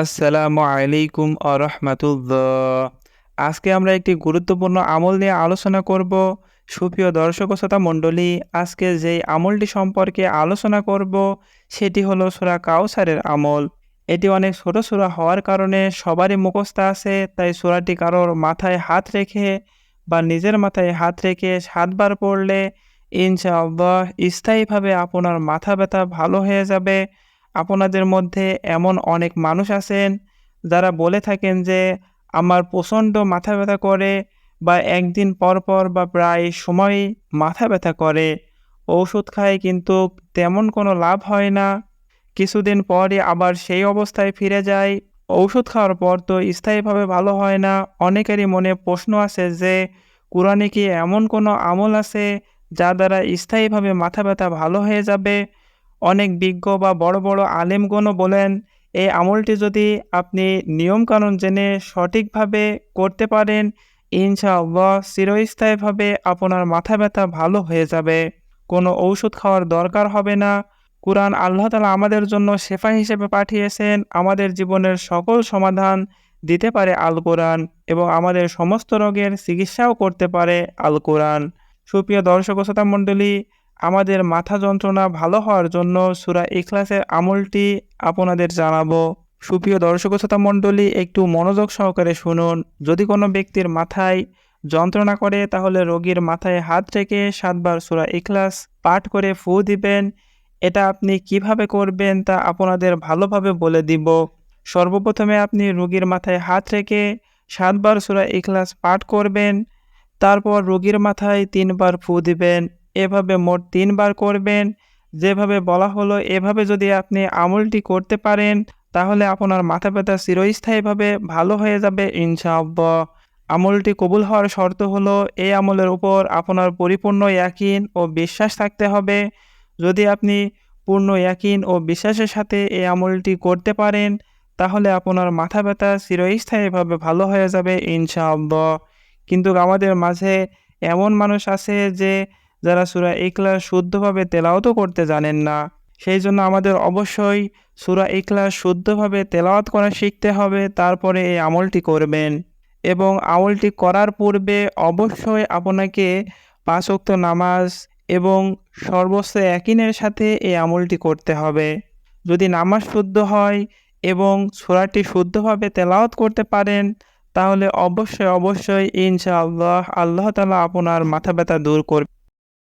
আসসালামু আলাইকুম আরহামাতুল্লাহ। আজকে আমরা একটি গুরুত্বপূর্ণ আমল নিয়ে আলোচনা করব। সুপ্রিয় দর্শক শ্রোতা মণ্ডলী, আজকে যেই আমলটি সম্পর্কে আলোচনা করব, সেটি হলো সূরা কাউসারের আমল। এটি অনেক ছোট সূরা হওয়ার কারণে সবারই মুখস্থ আছে, তাই সূরাটি কারোর মাথায় হাত রেখে বা নিজের মাথায় হাত রেখে সাতবার পড়লে ইনশাআল্লাহ স্থায়ীভাবে আপনার মাথা ব্যথা ভালো হয়ে যাবে। আপনাদের মধ্যে এমন অনেক মানুষ আছেন যারা বলে থাকেন যে আমার প্রচণ্ড মাথা ব্যথা করে বা একদিন পর পর বা প্রায় সময়ই মাথা ব্যথা করে। ওষুধ খায় কিন্তু তেমন কোনো লাভ হয় না। কিছুদিন পরই আবার সেই অবস্থায় ফিরে যায়। ঔষধ খাওয়ার পর তো স্থায়ীভাবে ভালো হয় না। অনেকেরই মনে প্রশ্ন আছে যে, কোরআনে কি এমন কোনো আমল আছে যা দ্বারা স্থায়ীভাবে মাথা ব্যথা ভালো হয়ে যাবে? অনেক বিজ্ঞ বা বড় বড় আলেমগণও বলেন এই আমলটি যদি আপনি নিয়মকানুন জেনে সঠিকভাবে করতে পারেন, ইনশাআল্লাহ চিরস্থায়ীভাবে আপনার মাথা ব্যথা ভালো হয়ে যাবে। কোনো ঔষধ খাওয়ার দরকার হবে না। কোরআন আল্লাহ তালা আমাদের জন্য শেফা হিসেবে পাঠিয়েছেন। আমাদের জীবনের সকল সমাধান দিতে পারে আল কোরআন এবং আমাদের সমস্ত রোগের চিকিৎসাও করতে পারে আল কোরআন সুপ্রিয় দর্শক শ্রোতা মণ্ডলী আমাদের মাথা যন্ত্রণা ভালো হওয়ার জন্য সুরা ইখলাসের আমলটি আপনাদের জানাব। সুপ্রিয় দর্শক শ্রোতা মণ্ডলী, একটু মনোযোগ সহকারে শুনুন। যদি কোনো ব্যক্তির মাথায় যন্ত্রণা করে, তাহলে রোগীর মাথায় হাত রেখে সাতবার সুরা ইখলাস পাঠ করে ফু দিবেন। এটা আপনি কীভাবে করবেন, তা আপনাদের ভালোভাবে বলে দিব। সর্বপ্রথমে আপনি রোগীর মাথায় হাত রেখে সাতবার সুরা ইখলাস পাঠ করবেন। তারপর রোগীর মাথায় তিনবার ফু দিবেন। এভাবে মোট তিনবার করবেন। যেভাবে বলা হলো, এভাবে যদি আপনি আমলটি করতে পারেন, তাহলে আপনার মাথা ব্যথা চিরস্থায়ীভাবে ভালো হয়ে যাবে, ইনশাআল্লাহ। আমলটি কবুল হওয়ার শর্ত হলো, এই আমলের উপর আপনার পরিপূর্ণ ইয়াকিন ও বিশ্বাস থাকতে হবে। যদি আপনি পূর্ণ ইয়াকিন ও বিশ্বাসের সাথে এই আমলটি করতে পারেন, তাহলে আপনার মাথা ব্যথা চিরস্থায়ীভাবে ভালো হয়ে যাবে, ইনশাআল্লাহ। কিন্তু আমাদের মাঝে এমন মানুষ আছে যে যারা সুরা ইখলাস শুদ্ধভাবে তেলাওয়াতও করতে জানেন না। সেই জন্য আমাদের অবশ্যই সুরা ইখলাস শুদ্ধভাবে তেলাওয়াত করা শিখতে হবে, তারপরে এই আমলটি করবেন। এবং আমলটি করার পূর্বে অবশ্যই আপনাকে পাঁচ ওয়াক্ত নামাজ এবং সর্বোচ্চ একিনের সাথে এই আমলটি করতে হবে। যদি নামাজ শুদ্ধ হয় এবং সুরাটি শুদ্ধভাবে তেলাওয়াত করতে পারেন, তাহলে অবশ্যই অবশ্যই ইনশাআল্লাহ আল্লাহ তালা আপনার মাথা ব্যথা দূর করবে।